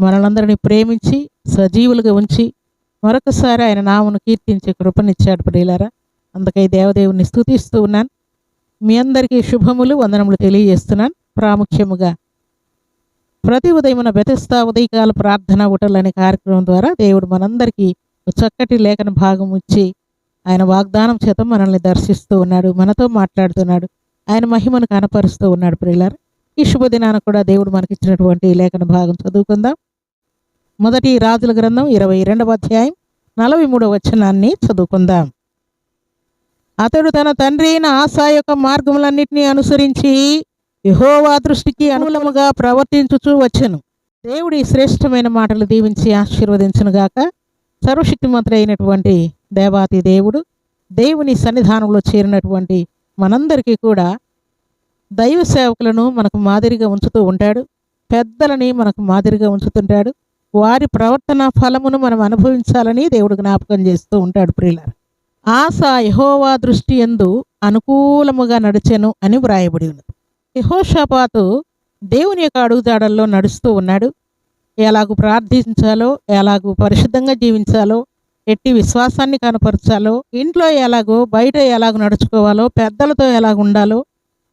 మనలందరినీ ప్రేమించి సజీవులుగా ఉంచి మరొకసారి ఆయన నామును కీర్తించే కృపనిచ్చాడు ప్రియులారా. అందుకై దేవదేవుని స్థుతిస్తూ ఉన్నాను. మీ అందరికీ శుభములు వందనములు తెలియజేస్తున్నాను. ప్రాముఖ్యముగా ప్రతి ఉదయమున బెతస్తా ఉదయకాల ప్రార్థన ఉటలు అనే కార్యక్రమం ద్వారా దేవుడు మనందరికీ చక్కటి లేఖన భాగం ఇచ్చి ఆయన వాగ్దానం చేత మనల్ని దర్శిస్తూ ఉన్నాడు మనతో మాట్లాడుతున్నాడు ఆయన మహిమను కనపరుస్తూ ఉన్నాడు ప్రియులారు. ఈ శుభదినాన కూడా దేవుడు మనకిచ్చినటువంటి లేఖన భాగం చదువుకుందాం. మొదటి రాజుల గ్రంథం ఇరవై రెండవ అధ్యాయం నలభై మూడవ వచనాన్ని చదువుకుందాం. అతడు తన తండ్రి అయిన ఆశా యొక్క మార్గములన్నింటినీ అనుసరించి యహోవా దృష్టికి అనుకూలముగా ప్రవర్తించుచూ వచ్చను. దేవుడి శ్రేష్టమైన మాటలు దీవించి ఆశీర్వదించునుగాక సర్వశక్తిమంతుడు అయినటువంటి దేవాతి దేవుడు దేవుని సన్నిధానంలో చేరినటువంటి మనందరికీ కూడా దైవ సేవకులను మనకు మాదిరిగా ఉంచుతూ ఉంటాడు. పెద్దలని మనకు మాదిరిగా ఉంచుతుంటాడు. వారి ప్రవర్తన ఫలమును మనం అనుభవించాలని దేవుడు జ్ఞాపకం చేస్తూ ఉంటాడు ప్రియులారు. ఆశ యహోవా దృష్టి ఎందు అనుకూలముగా నడిచెను అని వ్రాయబడి ఉన్నది. యహోషపాతు దేవుని యొక్క అడుగుజాడల్లో నడుస్తూ ఉన్నాడు. ఎలాగూ ప్రార్థించాలో ఎలాగూ పరిశుద్ధంగా జీవించాలో ఎట్టి విశ్వాసాన్ని కనపరచాలో ఇంట్లో ఎలాగో బయట ఎలాగో నడుచుకోవాలో పెద్దలతో ఎలాగ ఉండాలో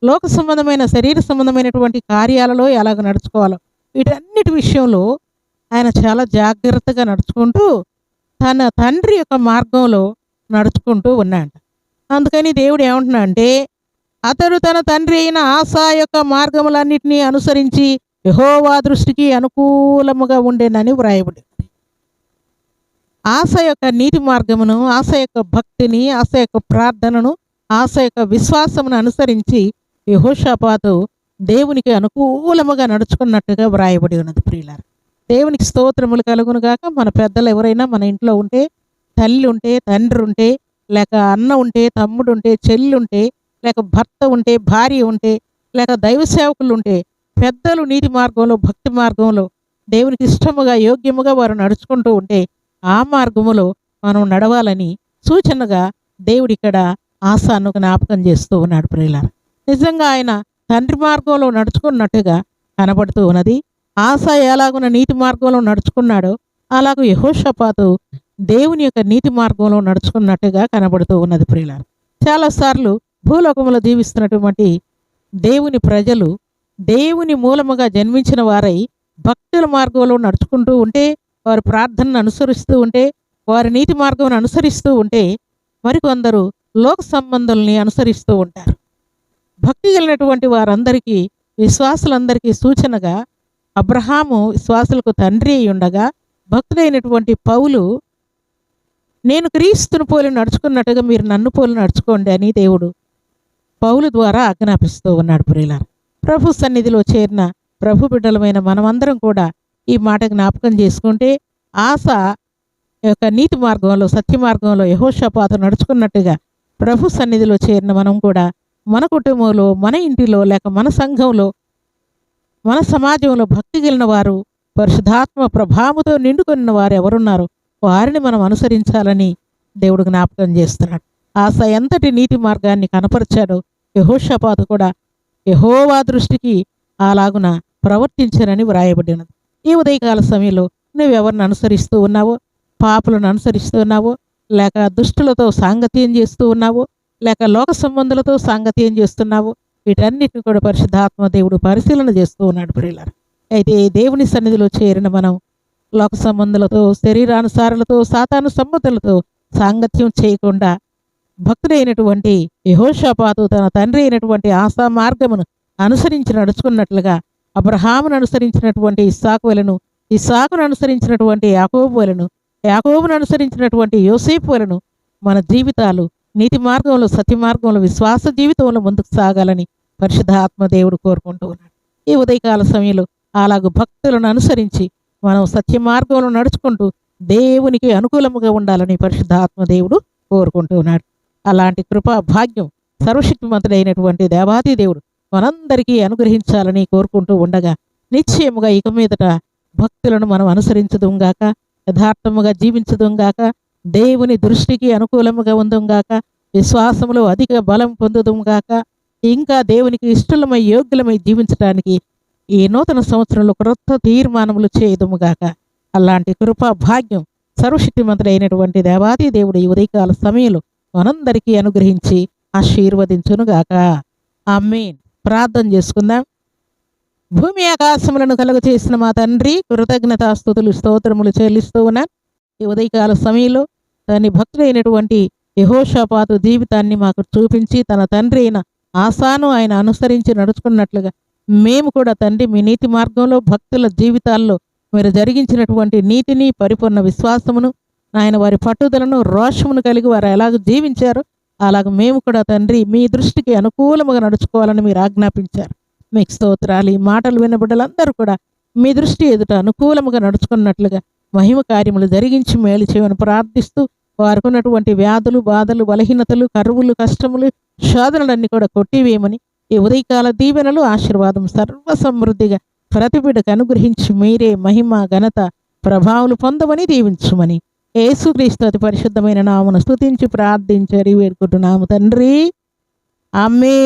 లోక సంబంధమైన శరీర సంబంధమైనటువంటి కార్యాలలో ఎలాగ నడుచుకోవాలో వీటన్నిటి విషయంలో ఆయన చాలా జాగ్రత్తగా నడుచుకుంటూ తన తండ్రి యొక్క మార్గంలో నడుచుకుంటూ ఉన్నాడు అందుకని దేవుడు ఏమంటున్నా అంటే అతడు తన తండ్రి అయిన ఆశా యొక్క మార్గములన్నింటినీ అనుసరించి యహోవా దృష్టికి అనుకూలముగా ఉండేనని వ్రాయబడి ఆశ యొక్క నీతి మార్గమును ఆశ యొక్క భక్తిని ఆశ యొక్క ప్రార్థనను ఆశ యొక్క విశ్వాసమును అనుసరించి యహోషాపాతు దేవునికి అనుకూలముగా నడుచుకున్నట్టుగా వ్రాయబడి ఉన్నది ప్రియులారు. దేవునికి స్తోత్రములు కలుగునుగాక. మన పెద్దలు ఎవరైనా మన ఇంట్లో ఉంటే తల్లి ఉంటే తండ్రి ఉంటే లేక అన్న ఉంటే తమ్ముడు ఉంటే చెల్లి ఉంటే లేక భర్త ఉంటే భార్య ఉంటే లేక దైవ సేవకులు ఉంటే పెద్దలు నీతి మార్గంలో భక్తి మార్గంలో దేవునికి ఇష్టముగా యోగ్యముగా వారు నడుచుకుంటూ ఉంటే ఆ మార్గములో మనం నడవాలని సూచనగా దేవుడు ఇక్కడ ఆశాను జ్ఞాపకం చేస్తూ ఉన్నాడు ప్రియులార. నిజంగా ఆయన తండ్రి మార్గంలో నడుచుకున్నట్టుగా కనబడుతూ ఉన్నది. ఆశ ఎలాగున నీతి మార్గంలో నడుచుకున్నాడో అలాగూ యహోషపాతు దేవుని యొక్క నీతి మార్గంలో నడుచుకున్నట్టుగా కనబడుతూ ఉన్నది ప్రియులారు. చాలాసార్లు భూలోకంలో జీవిస్తున్నటువంటి దేవుని ప్రజలు దేవుని మూలముగా జన్మించిన వారై భక్తుల మార్గంలో నడుచుకుంటూ ఉంటే వారి ప్రార్థనను అనుసరిస్తూ ఉంటే వారి నీతి మార్గం అనుసరిస్తూ ఉంటే మరికొందరు లోక సంబంధుల్ని అనుసరిస్తూ ఉంటారు. భక్తి కలిగినటువంటి వారందరికీ విశ్వాసులందరికీ సూచనగా అబ్రహాము విశ్వాసులకు తండ్రి అయి ఉండగా భక్తుడైనటువంటి పౌలు నేను క్రీస్తును పోలి నడుచుకున్నట్టుగా మీరు నన్ను పోలి నడుచుకోండి అని దేవుడు పౌలు ద్వారా ఆజ్ఞాపిస్తూ ఉన్నాడు ప్రియులారు. ప్రభు సన్నిధిలో చేరిన ప్రభు బిడ్డలమైన మనమందరం కూడా ఈ మాట జ్ఞాపకం చేసుకుంటే ఆశ యొక్క నీతి మార్గంలో సత్య మార్గంలో యహోషపాత నడుచుకున్నట్టుగా ప్రభు సన్నిధిలో చేరిన మనం కూడా మన కుటుంబంలో మన ఇంటిలో లేక మన సంఘంలో మన సమాజంలో భక్తి గెలిన వారు పరిశుధాత్మ ప్రభావముతో నిండుకున్న వారు ఎవరున్నారో వారిని మనం అనుసరించాలని దేవుడు జ్ఞాపకం చేస్తున్నాడు. ఆశ ఎంతటి నీతి మార్గాన్ని కనపరిచాడో యహోషపాతు కూడా యహోవా దృష్టికి అలాగున ప్రవర్తించనని వ్రాయబడినది ఈ ఉదయకాల సమయంలో నువ్వెవరిని అనుసరిస్తూ ఉన్నావో పాపులను అనుసరిస్తూ ఉన్నావో లేక దుష్టులతో సాంగత్యం చేస్తూ ఉన్నావో లేక లోక సంబంధులతో సాంగత్యం చేస్తున్నావో వీటన్నిటిని కూడా పరిశుద్ధాత్మ దేవుడు పరిశీలన చేస్తూ ఉన్నాడు ప్రియులారు. అయితే దేవుని సన్నిధిలో చేరిన మనం లోక సంబంధులతో శరీరానుసారులతో సాతాను సంబంధులతో సాంగత్యం చేయకుండా భక్తుడైనటువంటి యహోషపాతు తన తండ్రి అయినటువంటి ఆశా మార్గమును అనుసరించి నడుచుకున్నట్లుగా అబ్రహామును అనుసరించినటువంటి ఇస్సాకులను ఇస్సాకును అనుసరించినటువంటి యాకోబులను యాకోబును అనుసరించినటువంటి యోసేపులను మన జీవితాలు నీతి మార్గంలో సత్య మార్గంలో విశ్వాస జీవితంలో ముందుకు సాగాలని పరిశుద్ధ దేవుడు కోరుకుంటూ ఉన్నాడు. ఈ ఉదయకాల సమయంలో అలాగూ భక్తులను అనుసరించి మనం సత్య మార్గంలో నడుచుకుంటూ దేవునికి అనుకూలముగా ఉండాలని పరిశుద్ధ దేవుడు కోరుకుంటూ ఉన్నాడు. అలాంటి కృపా భాగ్యం సర్వశక్తిమంతుడైనటువంటి దేవాది దేవుడు మనందరికీ అనుగ్రహించాలని కోరుకుంటూ ఉండగా నిశ్చయముగా ఇక మీదట భక్తులను మనం అనుసరించదుంగాక యథార్థముగా జీవించదుంగాక దేవుని దృష్టికి అనుకూలముగా ఉందంగాక విశ్వాసములో అధిక బలం పొందుదుంగాక ఇంకా దేవునికి ఇష్టలమై యోగ్యులమై జీవించడానికి ఈ నూతన సంవత్సరంలో క్రొత్త తీర్మానములు చేయదుముగాక అలాంటి కృపా భాగ్యం సర్వశక్తిమంతుడైనటువంటి దేవాది దేవుడు ఈ ఉదయకాల సమయంలో మనందరికీ అనుగ్రహించి ఆశీర్వదించునుగాక ఆమేన్. ప్రార్థన చేసుకుందాం. భూమి ఆకాశములను కలుగ చేసిన మా తండ్రి కృతజ్ఞతాస్తుతులు స్తోత్రములు చెల్లిస్తూ ఉన్నాను ఈ ఉదయకాల సమయంలో తన భక్తుడైనటువంటి యహోషపాతు జీవితాన్ని మాకు చూపించి తన తండ్రి అయిన ఆశాను ఆయన అనుసరించి నడుచుకున్నట్లుగా మేము కూడా తండ్రి మీ నీతి మార్గంలో భక్తుల జీవితాల్లో మీరు జరిగించినటువంటి నీతిని పరిపూర్ణ విశ్వాసమును ఆయన వారి పట్టుదలను రోషమును కలిగి వారు ఎలాగ జీవించారు అలాగ మేము కూడా తండ్రి మీ దృష్టికి అనుకూలముగా నడుచుకోవాలని మీరు ఆజ్ఞాపించారు. మీకు స్తోత్రాలు. ఈ మాటలు విన్న బిడ్డలందరూ కూడా మీ దృష్టి ఎదుట అనుకూలముగా నడుచుకున్నట్లుగా మహిమ కార్యములు జరిగించి మేలు చేయమని ప్రార్థిస్తూ వారికి ఉన్నటువంటి వ్యాధులు బాధలు బలహీనతలు కరువులు కష్టములు శోధనలన్నీ కూడా కొట్టివేయమని ఈ ఉదయకాల దీవెనలు ఆశీర్వాదం సర్వ సమృద్ధిగా అనుగ్రహించి మీరే మహిమ ఘనత ప్రభావాలు పొందమని దీవించమని యేసుక్రీస్తు అతి పరిశుద్ధమైన నామను స్తుతించి ప్రార్థించరి వేడుకుంటున్నాము తండ్రి. అమ్మే